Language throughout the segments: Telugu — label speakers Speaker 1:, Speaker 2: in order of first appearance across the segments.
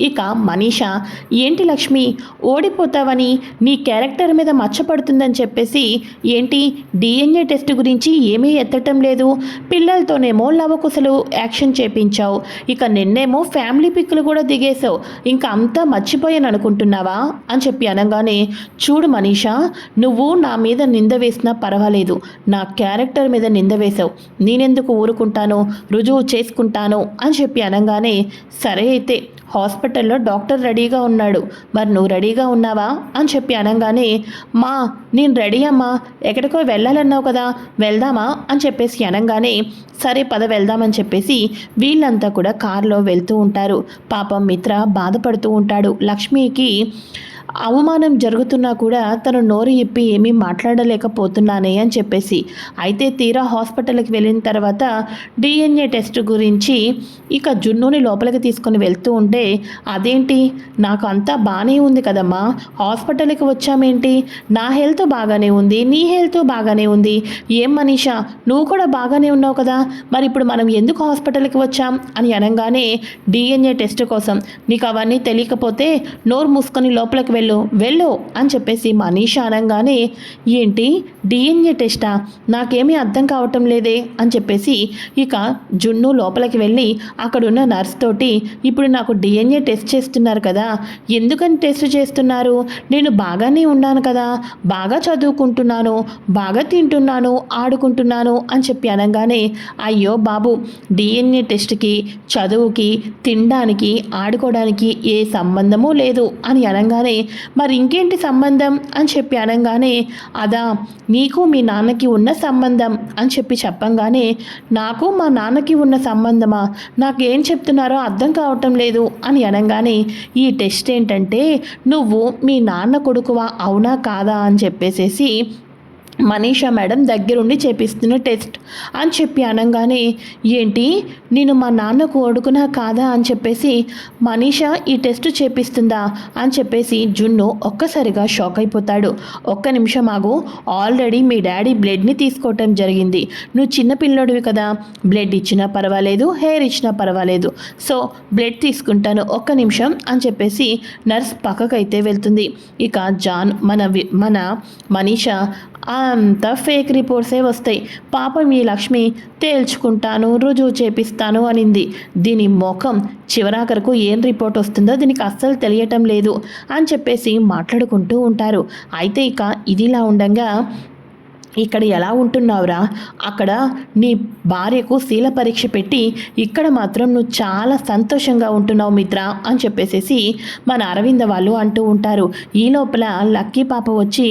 Speaker 1: ఇక మనీషా ఏంటి లక్ష్మి ఓడిపోతావని నీ క్యారెక్టర్ మీద మచ్చపడుతుందని చెప్పేసి ఏంటి డిఎన్ఏ టెస్ట్ గురించి ఏమీ ఎత్తటం లేదు. పిల్లలతోనేమో లవకుశలు యాక్షన్ చేపించావు. ఇక నిన్నేమో ఫ్యామిలీ పిక్కులు కూడా దిగేశావు. ఇంకా అంతా మర్చిపోయాను అనుకుంటున్నావా? అని చెప్పి అనగానే చూడు మనీషా నువ్వు నా మీద నింద వేసినా పర్వాలేదు. నా క్యారెక్టర్ మీద నింద వేశావు. నేనెందుకు ఊరుకుంటాను? రుజువు చేసుకుంటాను. అని చెప్పి అనగానే సరే అయితే హాస్పిటల్లో డాక్టర్ రెడీగా ఉన్నాడు. మరి నువ్వు రెడీగా ఉన్నావా? అని చెప్పి అనగానే మా నేను రెడీ అమ్మా. ఎక్కడికో వెళ్ళాలన్నావు కదా. వెళ్దామా? అని చెప్పేసి అనగానే సరే పద వెళ్దామని చెప్పేసి వీళ్ళంతా కూడా కారులో వెళ్తూ ఉంటారు. పాపం మిత్ర బాధపడుతూ ఉంటాడు. లక్ష్మికి అవమానం జరుగుతున్నా కూడా తను నోరు ఇప్పి ఏమీ మాట్లాడలేకపోతున్నానే అని చెప్పేసి. అయితే తీరా హాస్పిటల్కి వెళ్ళిన తర్వాత డిఎన్ఏ టెస్ట్ గురించి ఇక జున్నుని లోపలికి తీసుకొని వెళ్తూ ఉంటే అదేంటి? నాకు అంతా బాగానే ఉంది కదమ్మా. హాస్పిటల్కి వచ్చామేంటి? నా హెల్త్ బాగానే ఉంది. నీ హెల్త్ బాగానే ఉంది. ఏం మనీషా? నువ్వు కూడా బాగానే ఉన్నావు కదా. మరి ఇప్పుడు మనం ఎందుకు హాస్పిటల్కి వచ్చాం? అని అనగానే డిఎన్ఏ టెస్ట్ కోసం. నీకు అవన్నీ తెలియకపోతే నోరు మూసుకొని లోపలికి వెళ్ళు వెళ్ళు అని చెప్పేసి మనీషా అనగానే ఏంటి? డిఎన్ఏ టెస్టా? నాకేమీ అర్థం కావటం లేదే? అని చెప్పేసి ఇక జున్ను లోపలికి వెళ్ళి అక్కడున్న నర్స్ తోటి ఇప్పుడు నాకు డిఎన్ఏ టెస్ట్ చేస్తున్నారు కదా ఎందుకని టెస్ట్ చేస్తున్నారు? నేను బాగానే ఉన్నాను కదా బాగా చదువుకుంటున్నాను బాగా తింటున్నాను ఆడుకుంటున్నాను అని చెప్పి అనగానే అయ్యో బాబు డిఎన్ఏ టెస్ట్కి చదువుకి తినడానికి ఆడుకోవడానికి ఏ సంబంధము లేదు అని అనగానే మరి ఇంకేంటి సంబంధం అని చెప్పి అనగానే అదా నీకు మీ నాన్నకి ఉన్న సంబంధం అని చెప్పి చెప్పంగానే నాకు మా నాన్నకి ఉన్న సంబంధమా? నాకేం చెప్తున్నారో అర్థం కావటం లేదు అని అనగానే ఈ టెస్ట్ ఏంటంటే నువ్వు మీ నాన్న కొడుకువా? అవునా కాదా? అని చెప్పేసేసి మనీషా మేడం దగ్గరుండి చేపిస్తున్న టెస్ట్. అని చెప్పి అనగానే ఏంటి? నేను మా నాన్నకు అడుగునా కాదా? అని చెప్పేసి మనీషా ఈ టెస్ట్ చేపిస్తుందా? అని చెప్పేసి జున్ను ఒక్కసారిగా షాక్ అయిపోతాడు. ఒక్క నిమిషం ఆగు. ఆల్రెడీ మీ డాడీ బ్లడ్ని తీసుకోవటం జరిగింది. నువ్వు చిన్న పిల్లోడివి కదా. బ్లడ్ ఇచ్చినా పర్వాలేదు హెయిర్ ఇచ్చినా పర్వాలేదు. సో బ్లడ్ తీసుకుంటాను ఒక్క నిమిషం అని చెప్పేసి నర్స్ పక్కకైతే వెళ్తుంది. ఇక జాన్ మన వి- మన మనీషా అంతా ఫేక్ రిపోర్ట్సే వస్తాయి. పాపం ఈ లక్ష్మి తేల్చుకుంటాను రుజువు చేపిస్తాను అనింది. దీని ముఖం చివరాఖరకు ఏం రిపోర్ట్ వస్తుందో దీనికి అస్సలు తెలియటం లేదు అని చెప్పేసి మాట్లాడుకుంటూ ఉంటారు. అయితే ఇక ఇదిలా ఉండగా ఇక్కడ ఎలా ఉంటున్నావురా? అక్కడ నీ భార్యకు శీల పరీక్ష పెట్టి ఇక్కడ మాత్రం నువ్వు చాలా సంతోషంగా ఉంటున్నావు మిత్ర అని చెప్పేసేసి మన అరవింద వాళ్ళు అంటూ ఉంటారు. ఈ లోపల లక్కీ పాప వచ్చి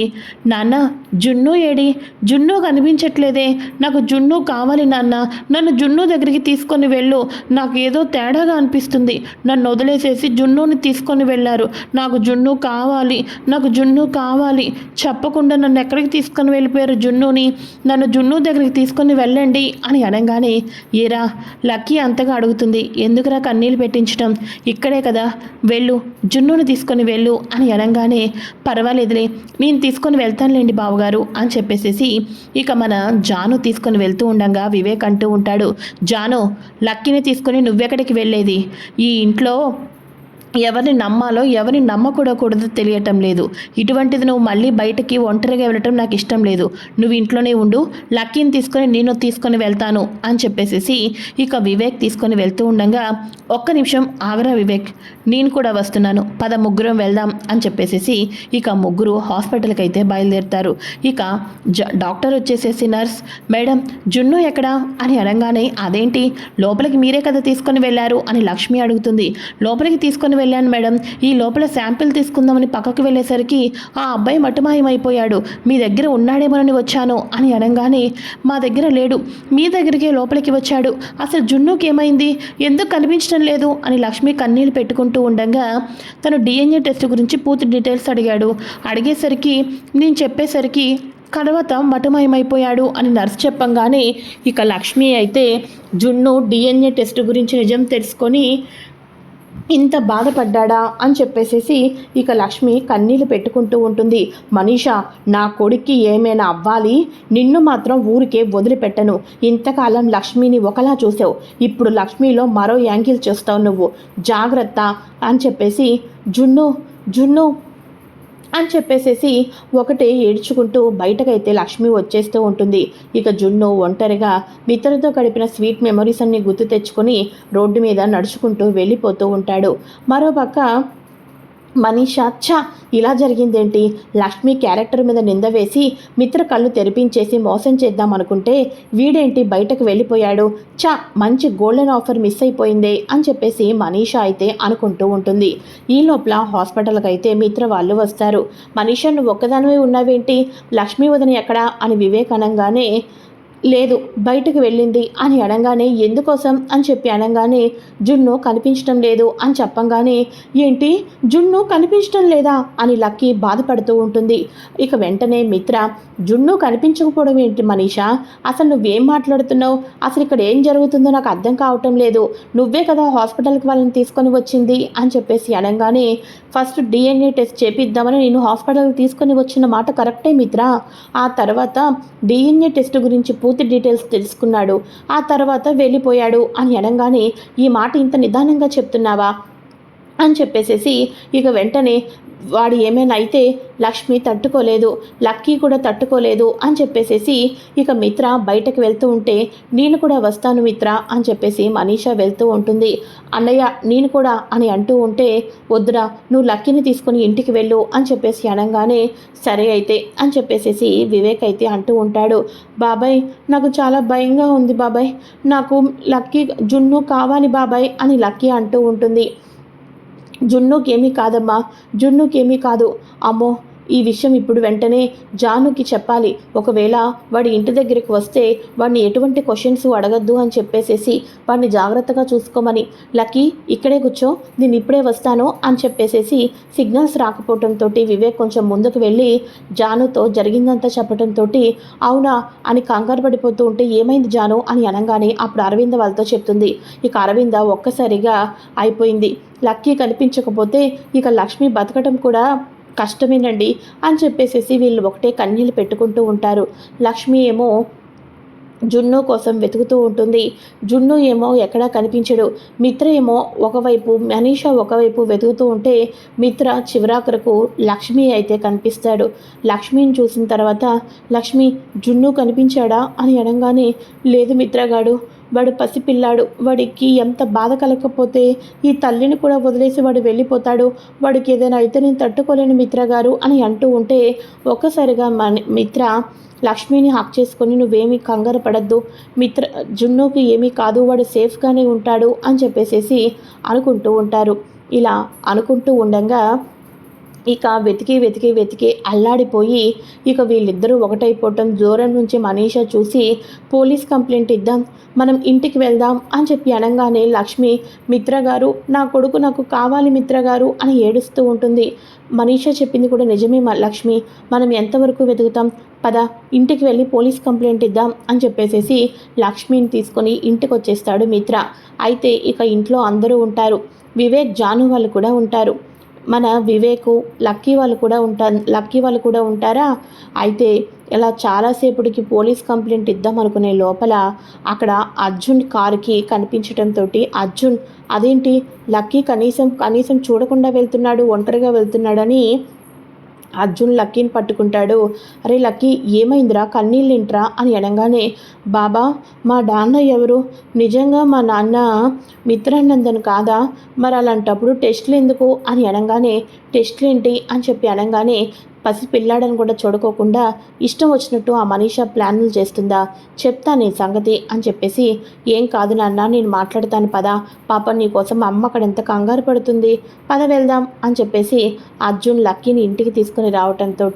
Speaker 1: నాన్న జున్ను ఏడి? జున్ను కనిపించట్లేదే. నాకు జున్ను కావాలి నాన్న. నన్ను జున్ను దగ్గరికి తీసుకొని వెళ్ళు. నాకు ఏదో తేడాగా అనిపిస్తుంది. నన్ను వదిలేసేసి జున్నుని తీసుకొని వెళ్ళారు. నాకు జున్ను కావాలి. నాకు జున్ను కావాలి. చెప్పకుండా నన్ను ఎక్కడికి తీసుకొని వెళ్ళిపోయారు జున్నుని? నన్ను జున్ను దగ్గరికి తీసుకొని వెళ్ళండి అని అనగానే ఏరా లక్కీ అంతగా అడుగుతుంది. ఎందుకురా కన్నీళ్ళు పెట్టించడం ఇక్కడే కదా. వెళ్ళు. జున్నుని తీసుకొని వెళ్ళు అని అనగానే పర్వాలేదులే. నేను తీసుకొని వెళ్తానులేండి బావగారు. అని చెప్పేసేసి ఇక మన జాను తీసుకొని వెళ్తూ ఉండగా వివేక్ అంటూ ఉంటాడు. జాను లక్కీని తీసుకొని నువ్వెక్కడికి వెళ్ళేది? ఈ ఇంట్లో ఎవరిని నమ్మాలో ఎవరిని నమ్మకూడకూడదో తెలియటం లేదు. ఇటువంటిది నువ్వు మళ్ళీ బయటకి ఒంటరిగా వెళ్ళటం నాకు ఇష్టం లేదు. నువ్వు ఇంట్లోనే ఉండు లక్కీని తీసుకొని నేను తీసుకొని వెళ్తాను అని చెప్పేసేసి ఇక వివేక్ తీసుకొని వెళ్తూ ఉండగా ఒక్క నిమిషం ఆగరా వివేక్ నేను కూడా వస్తున్నాను పద ముగ్గురం వెళ్దాం అని చెప్పేసేసి ఇక ముగ్గురు హాస్పిటల్కి అయితే బయలుదేరుతారు. ఇక జ డాక్టర్ వచ్చేసేసి నర్స్ మేడం జున్ను ఎక్కడా? అని అనగానే అదేంటి లోపలికి మీరే కదా తీసుకొని వెళ్ళారు? అని లక్ష్మి అడుగుతుంది. లోపలికి తీసుకొని వెళ్ళాను మేడం. ఈ లోపల శాంపిల్ తీసుకుందామని పక్కకు వెళ్ళేసరికి ఆ అబ్బాయి మటుమాయమైపోయాడు. మీ దగ్గర ఉన్నాడేమోనని వచ్చాను అని అనగానే మా దగ్గర లేడు. మీ దగ్గరికే లోపలికి వచ్చాడు. అసలు జున్నుకి ఏమైంది? ఎందుకు కనిపించడం లేదు? అని లక్ష్మి కన్నీళ్ళు పెట్టుకుంటూ ఉండగా తను డిఎన్ఏ టెస్ట్ గురించి పూర్తి డీటెయిల్స్ అడిగాడు. అడిగేసరికి నేను చెప్పేసరికి తర్వాత మటమయమైపోయాడు అని నర్స్ చెప్పంగానే ఇక లక్ష్మి అయితే జున్ను డిఎన్ఏ టెస్ట్ గురించి నిజం తెలుసుకొని ఇంత బాధపడ్డాడా అని చెప్పేసేసి ఇక లక్ష్మి కన్నీళ్ళు పెట్టుకుంటూ ఉంటుంది. మనీషా నా కొడుక్కి ఏమైనా అవ్వాలి? నిన్ను మాత్రం ఊరికే వదిలిపెట్టను. ఇంతకాలం లక్ష్మిని ఒకలా చూసావు. ఇప్పుడు లక్ష్మిలో మరో యాంగిల్ చూస్తావు నువ్వు. జాగ్రత్త అని చెప్పేసి జున్ను జున్ను అని చెప్పేసేసి ఒకటే ఏడ్చుకుంటూ బయటకైతే లక్ష్మి వచ్చేస్తూ ఉంటుంది. ఇక జున్ను ఒంటరిగా మిత్రులతో గడిపిన స్వీట్ మెమరీస్ అన్ని గుర్తు తెచ్చుకొని రోడ్డు మీద నడుచుకుంటూ వెళ్ళిపోతూ ఉంటాడు. మరోపక్క మనీషా ఛా ఇలా జరిగిందేంటి? లక్ష్మి క్యారెక్టర్ మీద నింద వేసి మిత్ర కళ్ళు తెరిపించేసి మోసం చేద్దాం అనుకుంటే వీడేంటి బయటకు వెళ్ళిపోయాడు? ఛా మంచి గోల్డెన్ ఆఫర్ మిస్ అయిపోయిందే అని చెప్పేసి మనీషా అయితే అనుకుంటూ ఉంటుంది. ఈ లోపల హాస్పిటల్కి అయితే మిత్ర వాళ్ళు వస్తారు. మనీషా నువ్వు ఒక్కదానివే ఉన్నావేంటి? లక్ష్మీ వదిన ఎక్కడా? అని వివేకానంగానే లేదు బయటకు వెళ్ళింది అని అనగానే ఎందుకోసం? అని చెప్పి అనగానే జున్ను కనిపించడం లేదు అని చెప్పంగానే ఏంటి? జున్ను కనిపించడం లేదా? అని లక్కీ బాధపడుతూ ఉంటుంది. ఇక వెంటనే మిత్ర జున్ను కనిపించకపోవడం ఏంటి మనీషా? అసలు నువ్వేం మాట్లాడుతున్నావు? అసలు ఇక్కడ ఏం జరుగుతుందో నాకు అర్థం కావటం లేదు. నువ్వే కదా హాస్పిటల్కి వాళ్ళని తీసుకొని వచ్చింది అని చెప్పేసి అనగానే ఫస్ట్ డిఎన్ఏ టెస్ట్ చేపిద్దామని నేను హాస్పిటల్కి తీసుకొని వచ్చిన మాట కరెక్టే మిత్ర. ఆ తర్వాత డిఎన్ఏ టెస్ట్ గురించి పూర్తి డీటెయిల్స్ తెలుసుకున్నాడు. ఆ తర్వాత వెళ్ళిపోయాడు అని అనగానే ఈ మాట ఇంత నిదానంగా చెప్తున్నావా? అని చెప్పేసేసి ఇక వెంటనే వాడు ఏమైనా అయితే లక్ష్మి తట్టుకోలేదు లక్కీ కూడా తట్టుకోలేదు అని చెప్పేసేసి ఇక మిత్ర బయటకు వెళ్తూ ఉంటే నేను కూడా వస్తాను మిత్ర అని చెప్పేసి మనీషా వెళ్తూ ఉంటుంది. అన్నయ్య నేను కూడా అని అంటూ ఉంటే వద్దురా నువ్వు లక్కీని తీసుకుని ఇంటికి వెళ్ళు అని చెప్పేసి అనగానే సరే అయితే అని చెప్పేసేసి వివేక్ అయితే అంటూ ఉంటాడు. బాబాయ్ నాకు చాలా భయంగా ఉంది బాబాయ్. నాకు లక్కీ జున్ను కావాలి బాబాయ్ అని లక్కీ అంటూ ఉంటుంది. జున్నుకేమీ కాదమ్మా జున్నుకేమీ కాదు. అమ్మో ఈ విషయం ఇప్పుడు వెంటనే జానుకి చెప్పాలి. ఒకవేళ వాడి ఇంటి దగ్గరికి వస్తే వాడిని ఎటువంటి క్వశ్చన్స్ అడగద్దు అని చెప్పేసేసి వాడిని జాగ్రత్తగా చూసుకోమని లక్కీ ఇక్కడే కూర్చో నేను ఇప్పుడే వస్తాను అని చెప్పేసేసి సిగ్నల్స్ రాకపోవడంతో వివేక్ కొంచెం ముందుకు వెళ్ళి జానుతో జరిగిందంతా చెప్పడంతో అవునా అని కంగారు పడిపోతూ ఉంటే ఏమైంది జాను? అని అనగానే అప్పుడు అరవింద వాళ్ళతో చెప్తుంది. ఇక అరవింద ఒక్కసారిగా అయిపోయింది. లక్కీ కనిపించకపోతే ఇక లక్ష్మి బతకటం కూడా కష్టమేనండి అని చెప్పేసేసి వీళ్ళు ఒకటే కన్నీళ్ళు పెట్టుకుంటూ ఉంటారు. లక్ష్మి ఏమో జున్ను కోసం వెతుకుతూ ఉంటుంది. జున్ను ఏమో ఎక్కడా కనిపించడు. మిత్ర ఏమో ఒకవైపు మనీషా ఒకవైపు వెతుకుతూ ఉంటే మిత్ర చివరాఖరకు లక్ష్మి అయితే కనిపిస్తాడు. లక్ష్మిని చూసిన తర్వాత లక్ష్మి జున్ను కనిపించాడా? అని అనగానే లేదు మిత్రగాడు వాడు పసిపిల్లాడు. వాడికి ఎంత బాధ కలగకపోతే ఈ తల్లిని కూడా వదిలేసి వాడు వెళ్ళిపోతాడు. వాడికి ఏదైనా అయితే నేను తట్టుకోలేను మిత్రగారు అని అంటూ ఉంటే ఒక్కసారిగా మన మిత్ర లక్ష్మిని హాక్ చేసుకొని నువ్వేమీ కంగారు పడద్దు. మిత్ర జున్నుకి ఏమీ కాదు వాడు సేఫ్గానే ఉంటాడు అని చెప్పేసేసి అనుకుంటూ ఉంటారు. ఇలా అనుకుంటూ ఉండగా ఇక వెతికి వెతికి వెతికి అల్లాడిపోయి ఇక వీళ్ళిద్దరూ ఒకటైపోవటం దూరం నుంచి మనీషా చూసి పోలీస్ కంప్లైంట్ ఇద్దాం మనం ఇంటికి వెళ్దాం అని చెప్పి అనగానే లక్ష్మి మిత్ర గారు నా కొడుకు నాకు కావాలి మిత్ర గారు అని ఏడుస్తూ ఉంటుంది. మనీషా చెప్పింది కూడా నిజమే లక్ష్మి మనం ఎంతవరకు వెతుకుతాం? పద ఇంటికి వెళ్ళి పోలీస్ కంప్లైంట్ ఇద్దాం అని చెప్పేసేసి లక్ష్మిని తీసుకొని ఇంటికి వచ్చేస్తాడు మిత్ర. అయితే ఇక ఇంట్లో అందరూ ఉంటారు. వివేక్ జాను వాళ్ళు కూడా ఉంటారు. మన వివేకు లక్కీ వాళ్ళు కూడా ఉంటా లక్కీ వాళ్ళు కూడా ఉంటారా? అయితే ఇలా చాలాసేపటికి పోలీస్ కంప్లైంట్ ఇద్దాం అనుకునే లోపల అక్కడ అర్జున్ కారుకి కనిపించడంతో అర్జున్ అదేంటి? లక్కీ కనీసం కనీసం చూడకుండా వెళ్తున్నాడు ఒంటరిగా వెళ్తున్నాడని అర్జున్ లక్కీని పట్టుకుంటాడు. అరే లక్కీ ఏమైందిరా? కన్నీళ్ళింట్రా? అని అనగానే బాబా మా నాన్న ఎవరు? నిజంగా మా నాన్న మిత్రానందన్ కాదా? మరి అలాంటప్పుడు టెస్ట్లు ఎందుకు? అని అనగానే టెస్ట్లు ఏంటి అని చెప్పి అనగానే పసిపిల్లాడని కూడా చూడకోకుండా ఇష్టం వచ్చినట్టు ఆ మనీషా ప్లాన్లు చేస్తుందా? చెప్తా నీ సంగతి అని చెప్పేసి ఏం కాదు నాన్న నేను మాట్లాడతాను పద. పాప నీ కోసం అమ్మ అక్కడ ఎంత కంగారు పడుతుంది? పద వెళ్దాం అని చెప్పేసి అర్జున్ లక్కీని ఇంటికి తీసుకుని రావటంతో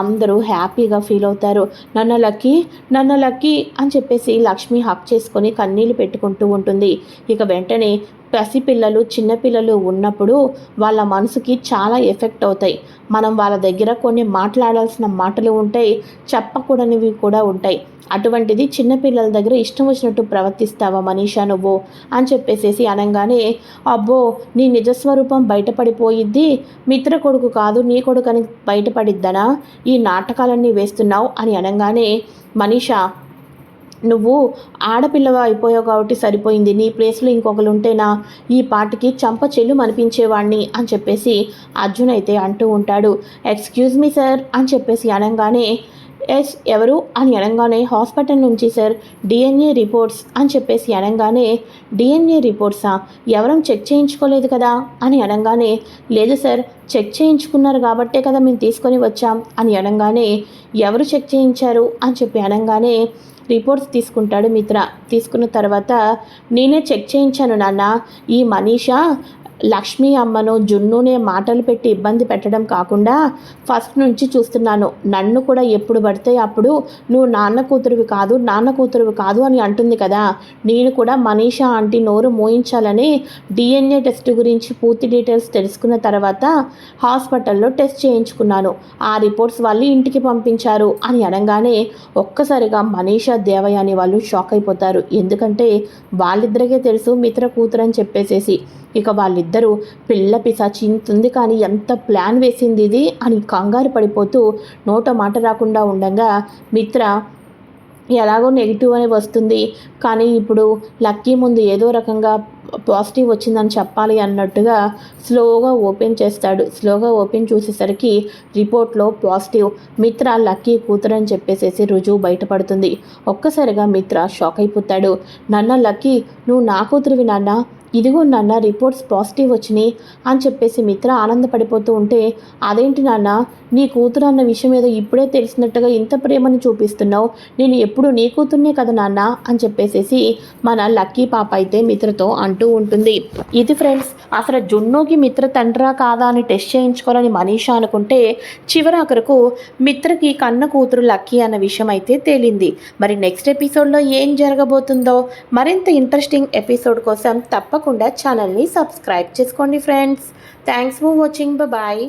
Speaker 1: అందరూ హ్యాపీగా ఫీల్ అవుతారు. నన్న లక్కీ నన్న లక్కీ అని చెప్పేసి లక్ష్మి హక్ చేసుకొని కన్నీళ్ళు పెట్టుకుంటూ ఉంటుంది. ఇక వెంటనే పసిపిల్లలు చిన్నపిల్లలు ఉన్నప్పుడు వాళ్ళ మనసుకి చాలా ఎఫెక్ట్ అవుతాయి. మనం వాళ్ళ దగ్గర కొన్ని మాట్లాడాల్సిన మాటలు ఉంటాయి చెప్పకూడనివి కూడా ఉంటాయి. అటువంటిది చిన్నపిల్లల దగ్గర ఇష్టం వచ్చినట్టు ప్రవర్తిస్తావా మనీషా నువ్వు? అని చెప్పేసేసి అనగానే అబ్బో నీ నిజస్వరూపం బయటపడిపోయిద్ది. మిత్ర కొడుకు కాదు నీ కొడుకు అని బయటపడిద్దనా? ఈ నాటకాలన్నీ వేస్తున్నావు అని అనగానే మనీషా నువ్వు ఆడపిల్లగా అయిపోయావు కాబట్టి సరిపోయింది. నీ ప్లేస్లో ఇంకొకరు ఉంటేనా ఈ పాటికి చంప చెల్లు అనిపించేవాడిని అని చెప్పేసి అర్జున్ అయితే అంటూ ఉంటాడు. ఎక్స్క్యూజ్ మీ సార్ అని చెప్పేసి అనగానే ఎస్ ఎవరు? అని అనగానే హాస్పిటల్ నుంచి సార్ డిఎన్ఏ రిపోర్ట్స్ అని చెప్పేసి అనగానే డిఎన్ఏ రిపోర్ట్సా? ఎవరం చెక్ చేయించుకోలేదు కదా? అని అనగానే లేదు సార్ చెక్ చేయించుకున్నారు కాబట్టే కదా మేము తీసుకొని వచ్చాం అని అనగానే ఎవరు చెక్ చేయించారు? అని చెప్పి అనగానే రిపోర్ట్స్ తీసుకుంటాడు మిత్ర. తీసుకున్న తర్వాత నేనే చెక్ చేయించాను నాన్న. ఈ మనీషా లక్ష్మీ అమ్మను జున్నునే మాటలు పెట్టి ఇబ్బంది పెట్టడం కాకుండా ఫస్ట్ నుంచి చూస్తున్నాను. నన్ను కూడా ఎప్పుడు పడితే అప్పుడు నువ్వు నాన్న కూతురువి కాదు నాన్న కూతురువి కాదు అని అంటుంది కదా. నేను కూడా మనీషా ఆంటీ నోరు మోయించాలని డిఎన్ఏ టెస్ట్ గురించి పూర్తి డీటెయిల్స్ తెలుసుకున్న తర్వాత హాస్పిటల్లో టెస్ట్ చేయించుకున్నాను. ఆ రిపోర్ట్స్ వాళ్ళు ఇంటికి పంపించారు అని అనగానే ఒక్కసారిగా మనీషా దేవయాని వాళ్ళు షాక్ అయిపోతారు. ఎందుకంటే వాళ్ళిద్దరికే తెలుసు మిత్ర కూతురు అని చెప్పేసేసి. ఇక వాళ్ళిద్దరు పిల్ల పిశాచింతుంది కానీ ఎంత ప్లాన్ వేసింది ఇది అని కంగారు పడిపోతూ నోట మాట రాకుండా ఉండగా మిత్ర ఎలాగో నెగిటివ్ అని వస్తుంది కానీ ఇప్పుడు లక్కీ ముందు ఏదో రకంగా పాజిటివ్ వచ్చిందని చెప్పాలి అన్నట్టుగా స్లోగా ఓపెన్ చేస్తాడు. స్లోగా ఓపెన్ చూసేసరికి రిపోర్ట్లో పాజిటివ్ మిత్ర లక్కీ కూతురని చెప్పేసేసి రుజువు బయటపడుతుంది. ఒక్కసారిగా మిత్ర షాక్ అయిపోతాడు. నాన్న లక్కీ నువ్వు నా కూతురువి నాన్న ఇదిగో నాన్న రిపోర్ట్స్ పాజిటివ్ వచ్చినాయి అని చెప్పేసి మిత్ర ఆనందపడిపోతూ ఉంటే అదేంటి నాన్న నీ కూతురు అన్న విషయం ఏదో ఇప్పుడే తెలిసినట్టుగా ఇంత ప్రేమను చూపిస్తున్నావు. నేను ఎప్పుడు నీ కూతుర్నే కదా నాన్న? అని చెప్పేసేసి మన లక్కీ పాప అయితే మిత్రతో అంటూ ఉంటుంది. ఇది ఫ్రెండ్స్ అసలు జున్నుకి మిత్ర తండ్రా కాదా అని టెస్ట్ చేయించుకోవాలని మనీషా అనుకుంటే చివరాఖరకు మిత్రకి కన్న కూతురు లక్కీ అన్న విషయం అయితే తేలింది. మరి నెక్స్ట్ ఎపిసోడ్లో ఏం జరగబోతుందో మరింత ఇంట్రెస్టింగ్ ఎపిసోడ్ కోసం తప్ప తప్పకుండా ఛానల్ని సబ్స్క్రైబ్ చేసుకోండి friends. Thanks for watching bye